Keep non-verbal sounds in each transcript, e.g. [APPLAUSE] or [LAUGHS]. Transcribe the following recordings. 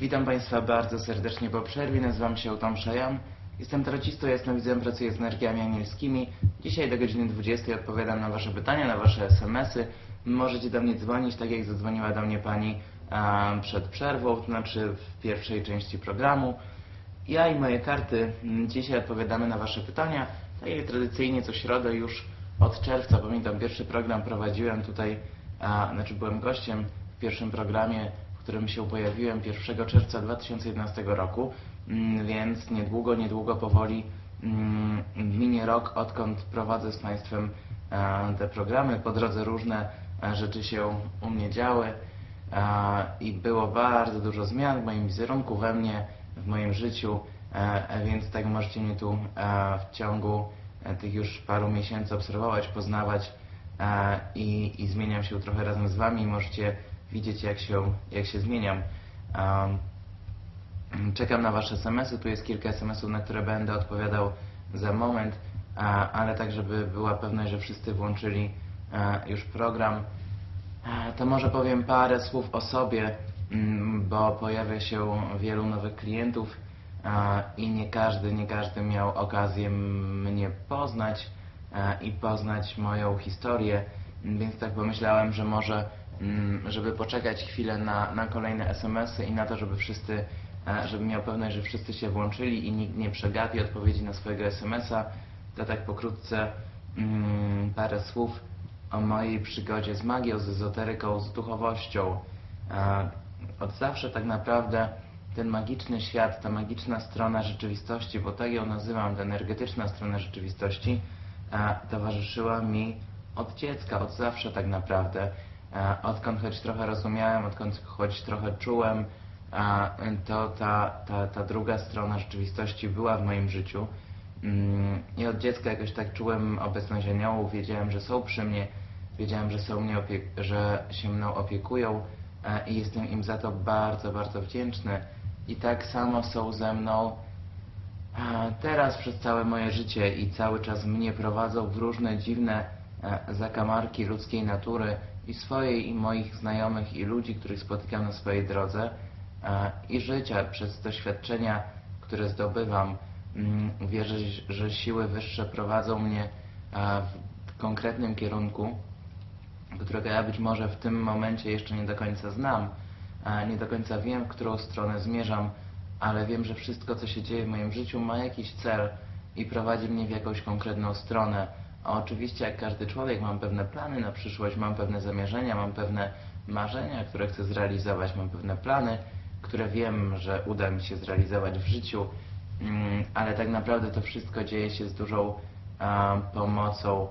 Witam Państwa bardzo serdecznie po przerwie. Nazywam się Tom Szajan. Jestem tracistą, jasnowidzem, pracuję z energiami anielskimi. Dzisiaj do godziny 20 odpowiadam na Wasze pytania, na Wasze SMS-y. Możecie do mnie dzwonić, tak jak zadzwoniła do mnie Pani przed przerwą, to znaczy w pierwszej części programu. Ja i moje karty mm, dzisiaj odpowiadamy na Wasze pytania. Tak jak tradycyjnie co środę już od czerwca, pamiętam pierwszy program prowadziłem tutaj, a, znaczy byłem gościem w pierwszym programie, którym się pojawiłem 1 czerwca 2011 roku, mm, więc niedługo, niedługo powoli mm, minie rok, odkąd prowadzę z Państwem e, te programy. Po drodze różne e, rzeczy się u mnie działy e, i było bardzo dużo zmian w moim wizerunku, we mnie, w moim życiu, więc tak możecie mnie tu w ciągu tych już paru miesięcy obserwować, poznawać i, i zmieniam się trochę razem z Wami. Możecie widzieć, jak się, jak się zmieniam. Um, Czekam na Wasze SMS-y. Tu jest kilka SMS-ów, na które będę odpowiadał za moment, a, ale tak, żeby była pewność, że wszyscy włączyli e, już program. E, To może powiem parę słów o sobie, mm, bo pojawia się wielu nowych klientów e, i nie każdy, nie każdy miał okazję mnie poznać e, i poznać moją historię, więc tak pomyślałem, że może, żeby poczekać chwilę na, na kolejne SMS-y i na to, żeby wszyscy, e, żeby miał pewność, że wszyscy się włączyli i nikt nie przegapi odpowiedzi na swojego SMS-a, to tak pokrótce mm, parę słów o mojej przygodzie z magią, z ezoteryką, z duchowością. E, Od zawsze tak naprawdę ten magiczny świat, ta magiczna strona rzeczywistości, bo tak ją nazywam, ta energetyczna strona rzeczywistości, e, towarzyszyła mi od dziecka, od zawsze tak naprawdę. E, Odkąd choć trochę rozumiałem, odkąd choć trochę czułem, e, to ta, ta, ta druga strona rzeczywistości była w moim życiu. Mm, I od dziecka jakoś tak czułem obecność aniołów, wiedziałem, że są przy mnie, wiedziałem, że, są mnie że się mną opiekują e, i jestem im za to bardzo, bardzo wdzięczny. I tak samo są ze mną teraz przez całe moje życie i cały czas mnie prowadzą w różne dziwne zakamarki ludzkiej natury i swojej, i moich znajomych, i ludzi, których spotykam na swojej drodze e, i życia przez doświadczenia, które zdobywam. Mm, Wierzę, że siły wyższe prowadzą mnie e, w konkretnym kierunku, którego ja być może w tym momencie jeszcze nie do końca znam, e, nie do końca wiem, w którą stronę zmierzam, ale wiem, że wszystko, co się dzieje w moim życiu, ma jakiś cel i prowadzi mnie w jakąś konkretną stronę. A oczywiście, jak każdy człowiek, mam pewne plany na przyszłość, mam pewne zamierzenia, mam pewne marzenia, które chcę zrealizować, mam pewne plany, które wiem, że uda mi się zrealizować w życiu, Mm, ale tak naprawdę to wszystko dzieje się z dużą pomocą,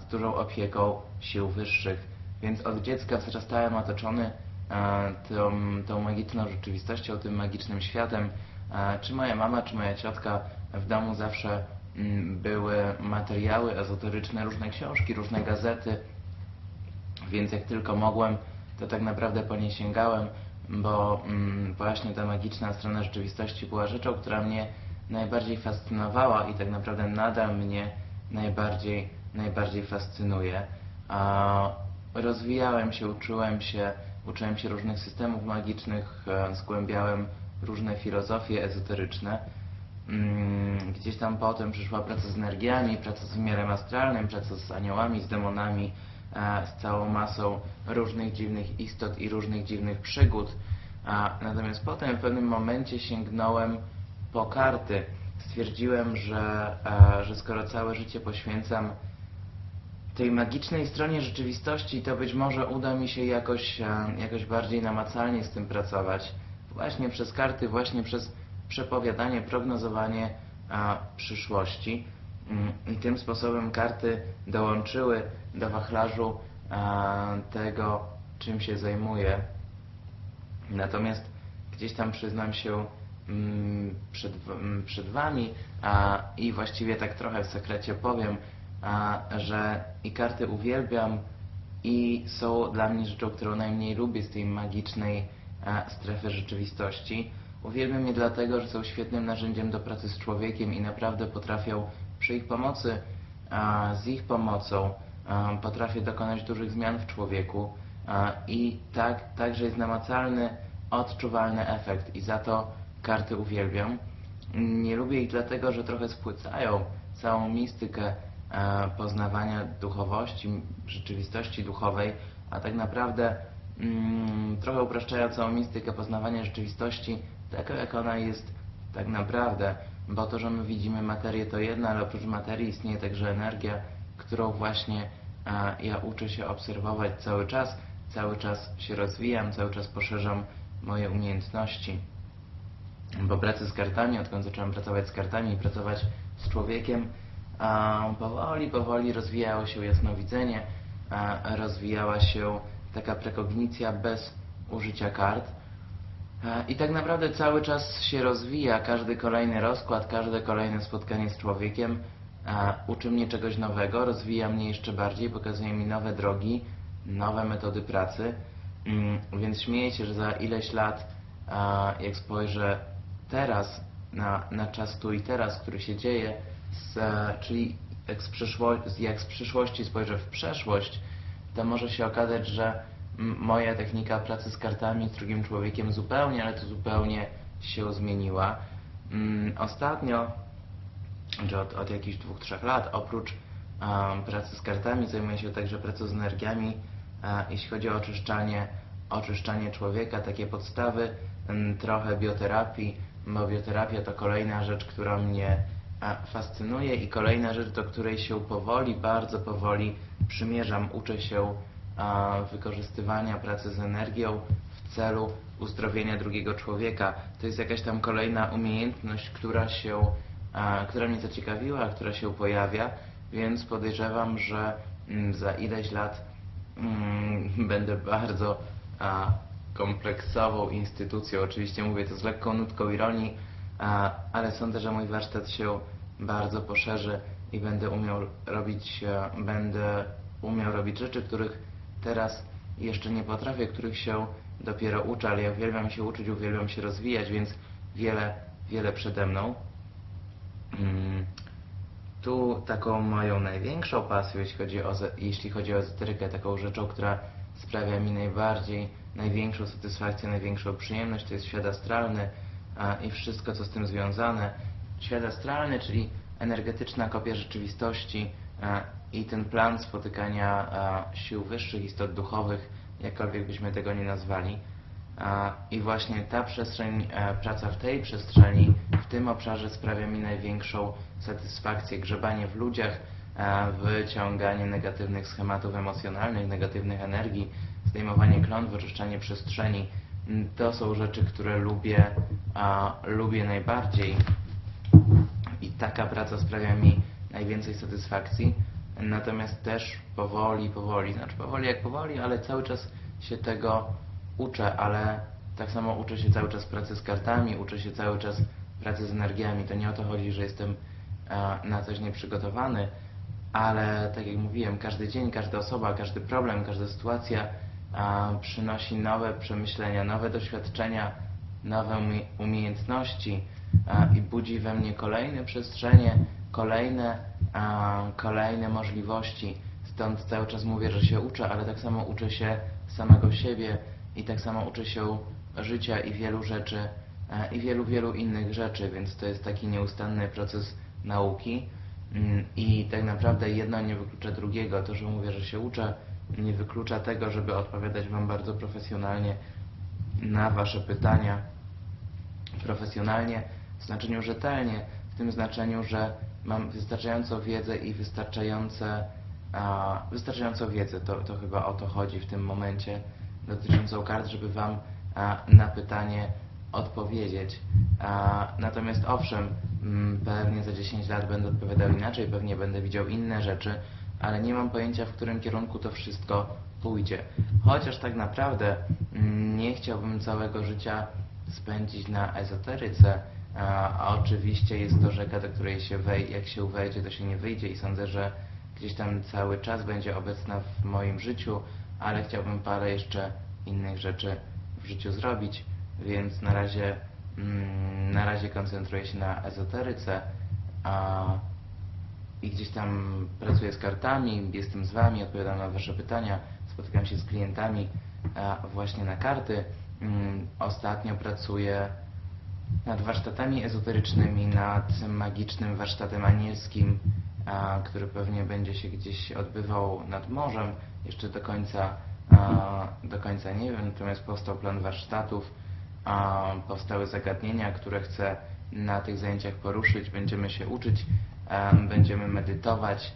z dużą opieką sił wyższych. Więc od dziecka wzrastałem otoczony tą, tą magiczną rzeczywistością, tym magicznym światem. Czy moja mama, czy moja ciotka w domu zawsze były materiały ezoteryczne, różne książki, różne gazety, więc jak tylko mogłem, to tak naprawdę po nie sięgałem, bo mm, właśnie ta magiczna strona rzeczywistości była rzeczą, która mnie najbardziej fascynowała i tak naprawdę nadal mnie najbardziej, najbardziej fascynuje. Rozwijałem się, uczyłem się, uczyłem się różnych systemów magicznych, e, zgłębiałem różne filozofie ezoteryczne. Mm, Gdzieś tam potem przyszła praca z energiami, praca z wymiarem astralnym, praca z aniołami, z demonami, e, z całą masą różnych dziwnych istot i różnych dziwnych przygód. Natomiast potem w pewnym momencie sięgnąłem po karty. Stwierdziłem, że, e, że skoro całe życie poświęcam tej magicznej stronie rzeczywistości, to być może uda mi się jakoś, e, jakoś bardziej namacalnie z tym pracować. Właśnie przez karty, właśnie przez przepowiadanie, prognozowanie przyszłości. Mm, tym sposobem karty dołączyły do wachlarzu tego, czym się zajmuję. Natomiast gdzieś tam przyznam się mm, przed, mm, przed Wami a, i właściwie tak trochę w sekrecie powiem, a, że i karty uwielbiam i są dla mnie rzeczą, którą najmniej lubię z tej magicznej a, strefy rzeczywistości. Uwielbiam je dlatego, że są świetnym narzędziem do pracy z człowiekiem i naprawdę potrafią przy ich pomocy, a, z ich pomocą a, potrafię dokonać dużych zmian w człowieku a, i tak, także jest namacalny odczuwalny efekt i za to karty uwielbiam. Nie lubię ich dlatego, że trochę spłycają całą mistykę e, poznawania duchowości, rzeczywistości duchowej, a tak naprawdę mm, trochę upraszczają całą mistykę poznawania rzeczywistości taką, jak ona jest tak naprawdę, bo to, że my widzimy materię to jedno, ale oprócz materii istnieje także energia, którą właśnie e, ja uczę się obserwować cały czas, cały czas się rozwijam, cały czas poszerzam moje umiejętności. Bo pracy z kartami, odkąd zacząłem pracować z kartami i pracować z człowiekiem, a, powoli, powoli rozwijało się jasnowidzenie, a, rozwijała się taka prekognicja bez użycia kart. I tak naprawdę cały czas się rozwija, każdy kolejny rozkład, każde kolejne spotkanie z człowiekiem uczy mnie czegoś nowego, rozwija mnie jeszcze bardziej, pokazuje mi nowe drogi, nowe metody pracy. Mm, Więc śmieję się, że za ileś lat, jak spojrzę teraz na, na czas tu i teraz, który się dzieje, z, czyli jak z, jak z przyszłości spojrzę w przeszłość, to może się okazać, że moja technika pracy z kartami z drugim człowiekiem zupełnie, ale to zupełnie się zmieniła. Mm, Ostatnio, czy od, od jakichś dwóch, trzech lat, oprócz pracy z kartami, zajmuję się także pracą z energiami, e, jeśli chodzi o oczyszczanie, oczyszczanie człowieka, takie podstawy, trochę bioterapii, bo bioterapia to kolejna rzecz, która mnie e, fascynuje i kolejna rzecz, do której się powoli, bardzo powoli przymierzam. Uczę się wykorzystywania pracy z energią w celu uzdrowienia drugiego człowieka. To jest jakaś tam kolejna umiejętność, która się, która mnie zaciekawiła, która się pojawia, więc podejrzewam, że mm, za ileś lat mm, [LAUGHS] będę bardzo kompleksową instytucją. Oczywiście mówię to z lekką nutką ironii, ale sądzę, że mój warsztat się bardzo poszerzy i będę umiał robić, będę umiał robić rzeczy, których teraz jeszcze nie potrafię, których się dopiero uczę, ale ja uwielbiam się uczyć, uwielbiam się rozwijać, więc wiele, wiele przede mną. Mm. Tu taką moją największą pasją, jeśli chodzi o, jeśli chodzi o ezoterykę, taką rzeczą, która sprawia mi najbardziej, największą satysfakcję, największą przyjemność, to jest świat astralny a, i wszystko, co z tym związane. Świat astralny, czyli energetyczna kopia rzeczywistości a, i ten plan spotykania a, sił wyższych, istot duchowych, jakkolwiek byśmy tego nie nazwali. A, I właśnie ta przestrzeń, e, praca w tej przestrzeni, w tym obszarze sprawia mi największą satysfakcję. Grzebanie w ludziach, e, wyciąganie negatywnych schematów emocjonalnych, negatywnych energii, zdejmowanie klątw, wyczyszczanie przestrzeni. Mm, To są rzeczy, które lubię, a, lubię najbardziej i taka praca sprawia mi najwięcej satysfakcji. Natomiast też powoli, powoli, znaczy powoli jak powoli, ale cały czas się tego uczę, ale tak samo uczę się cały czas pracy z kartami, uczę się cały czas pracy z energiami. To nie o to chodzi, że jestem e, na coś nieprzygotowany, ale tak jak mówiłem, każdy dzień, każda osoba, każdy problem, każda sytuacja e, przynosi nowe przemyślenia, nowe doświadczenia, nowe umie- umiejętności e, i budzi we mnie kolejne przestrzenie, kolejne, kolejne możliwości. Stąd cały czas mówię, że się uczę, ale tak samo uczę się samego siebie i tak samo uczę się życia i wielu rzeczy i wielu, wielu innych rzeczy, więc to jest taki nieustanny proces nauki Mm, i tak naprawdę jedno nie wyklucza drugiego. To, że mówię, że się uczę, nie wyklucza tego, żeby odpowiadać Wam bardzo profesjonalnie na Wasze pytania. Profesjonalnie w znaczeniu rzetelnie, tym znaczeniu, że mam wystarczającą wiedzę i wystarczające, a, wystarczającą wiedzę, to, to chyba o to chodzi w tym momencie, dotyczącą kart, żeby Wam a, na pytanie odpowiedzieć. A, natomiast owszem, mm, pewnie za 10 lat będę odpowiadał inaczej, pewnie będę widział inne rzeczy, ale nie mam pojęcia, w którym kierunku to wszystko pójdzie. Chociaż tak naprawdę mm, nie chciałbym całego życia spędzić na ezoteryce, a, oczywiście jest to rzeka, do której się wej, jak się wejdzie, to się nie wyjdzie i sądzę, że gdzieś tam cały czas będzie obecna w moim życiu, ale chciałbym parę jeszcze innych rzeczy w życiu zrobić, więc na razie, mm, na razie koncentruję się na ezoteryce, a i gdzieś tam pracuję z kartami, jestem z Wami, odpowiadam na Wasze pytania, spotykam się z klientami a, właśnie na karty. Mm, Ostatnio pracuję nad warsztatami ezoterycznymi, nad magicznym warsztatem anielskim, który pewnie będzie się gdzieś odbywał nad morzem. Jeszcze do końca, do końca nie wiem, natomiast powstał plan warsztatów, powstały zagadnienia, które chcę na tych zajęciach poruszyć. Będziemy się uczyć, em, będziemy medytować.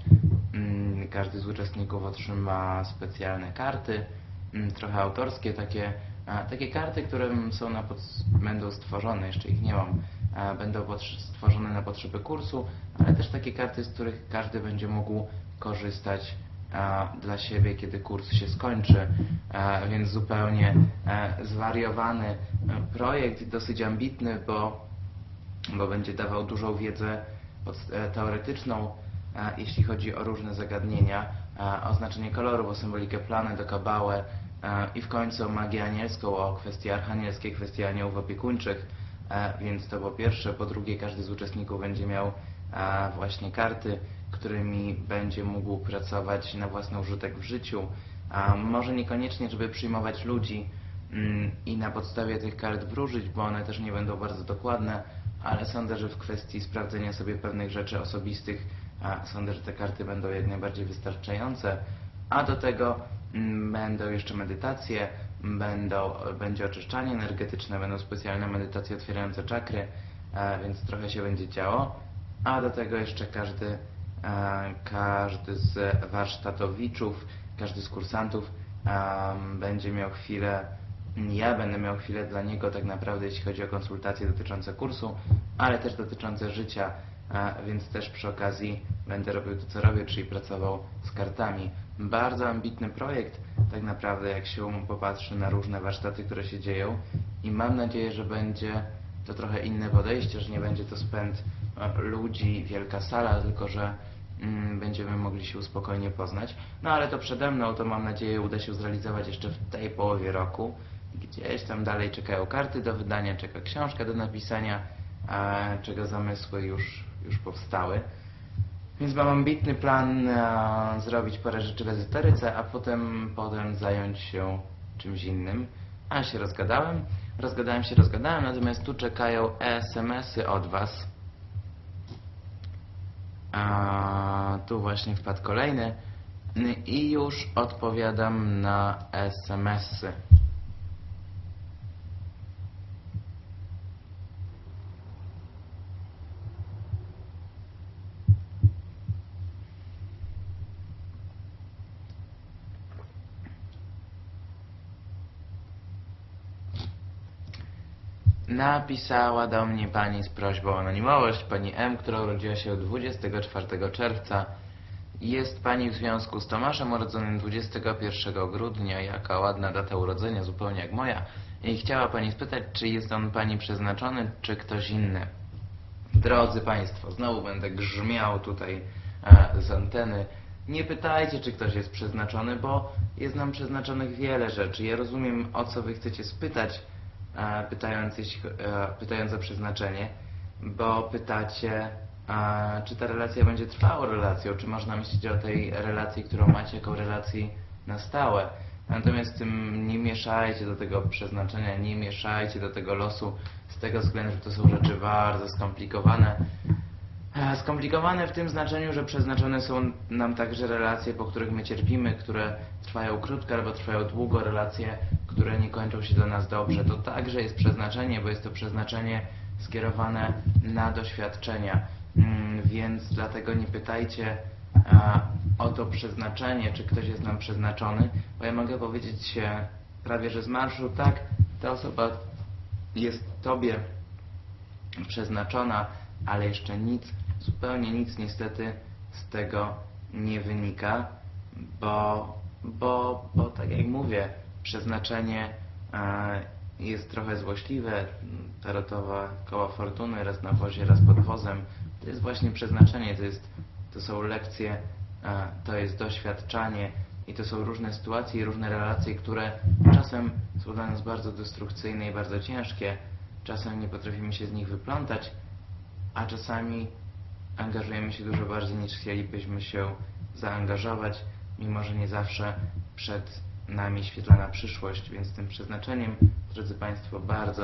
Mm, Każdy z uczestników otrzyma specjalne karty, mm, trochę autorskie, takie, a, takie karty, które są na pod... będą stworzone, jeszcze ich nie mam, będą potrze- stworzone na potrzeby kursu, ale też takie karty, z których każdy będzie mógł korzystać dla siebie, kiedy kurs się skończy, więc zupełnie e, zwariowany e, projekt, dosyć ambitny, bo bo będzie dawał dużą wiedzę pod- e, teoretyczną, jeśli chodzi o różne zagadnienia, o znaczenie kolorów, o symbolikę planet, o kabałę e, i w końcu magię anielską, o kwestie archanielskie, kwestie aniołów opiekuńczych, e, więc to po pierwsze. Po drugie, każdy z uczestników będzie miał e, właśnie karty, którymi będzie mógł pracować na własny użytek w życiu. Może niekoniecznie, żeby przyjmować ludzi, Mm, i na podstawie tych kart wróżyć, bo one też nie będą bardzo dokładne, ale sądzę, że w kwestii sprawdzenia sobie pewnych rzeczy osobistych, sądzę, że te karty będą jak najbardziej wystarczające. A do tego będą jeszcze medytacje, będą, będzie oczyszczanie energetyczne, będą specjalne medytacje otwierające czakry, e, więc trochę się będzie działo. A do tego jeszcze każdy, e, każdy z warsztatowiczów, każdy z kursantów em, będzie miał chwilę, ja będę miał chwilę dla niego tak naprawdę, jeśli chodzi o konsultacje dotyczące kursu, ale też dotyczące życia, e, więc też przy okazji będę robił to, co robię, czyli pracował z kartami. Bardzo ambitny projekt, tak naprawdę, jak się popatrzy na różne warsztaty, które się dzieją i mam nadzieję, że będzie to trochę inne podejście, że nie będzie to spęd e, ludzi, wielka sala, tylko że mm, będziemy mogli się spokojnie poznać. No ale to przede mną, to mam nadzieję uda się zrealizować jeszcze w tej połowie roku. Gdzieś tam dalej czekają karty do wydania, czeka książka do napisania, a czego zamysły już, już powstały. Więc mam ambitny plan e, zrobić parę rzeczy w ezoteryce, a potem, potem zająć się czymś innym. A się rozgadałem, rozgadałem się, rozgadałem, natomiast tu czekają SMS-y od Was. A tu właśnie wpadł kolejny i już odpowiadam na SMS-y. Napisała do mnie pani z prośbą o anonimowość, pani M, która urodziła się 24 czerwca. Jest pani w związku z Tomaszem urodzonym 21 grudnia, jaka ładna data urodzenia, zupełnie jak moja. I chciała pani spytać, czy jest on pani przeznaczony, czy ktoś inny. Drodzy Państwo, znowu będę grzmiał tutaj e, z anteny. Nie pytajcie, czy ktoś jest przeznaczony, bo jest nam przeznaczonych wiele rzeczy. Ja rozumiem, o co Wy chcecie spytać, pytając, jeśli, e, pytając o przeznaczenie, bo pytacie, czy ta relacja będzie trwałą relacją, czy można myśleć o tej relacji, którą macie, jako relacji na stałe. Natomiast tym nie mieszajcie do tego przeznaczenia, nie mieszajcie do tego losu, z tego względu, że to są rzeczy bardzo skomplikowane. E, Skomplikowane w tym znaczeniu, że przeznaczone są nam także relacje, po których my cierpimy, które trwają krótko albo trwają długo, relacje, które nie kończą się dla nas dobrze. To także jest przeznaczenie, bo jest to przeznaczenie skierowane na doświadczenia. Mm, Więc dlatego nie pytajcie o to przeznaczenie, czy ktoś jest nam przeznaczony, bo ja mogę powiedzieć się prawie, że z marszu, tak, ta osoba jest Tobie przeznaczona, ale jeszcze nic, zupełnie nic niestety z tego nie wynika, bo, bo, bo tak jak mówię, przeznaczenie e, jest trochę złośliwe, tarotowa koła fortuny, raz na wozie, raz pod wozem, to jest właśnie przeznaczenie, to, jest, to są lekcje, e, to jest doświadczanie i to są różne sytuacje i różne relacje, które czasem są dla nas bardzo destrukcyjne i bardzo ciężkie, czasem nie potrafimy się z nich wyplątać, a czasami angażujemy się dużo bardziej niż chcielibyśmy się zaangażować, mimo że nie zawsze przed nami świetlana przyszłość, więc tym przeznaczeniem, drodzy Państwo, bardzo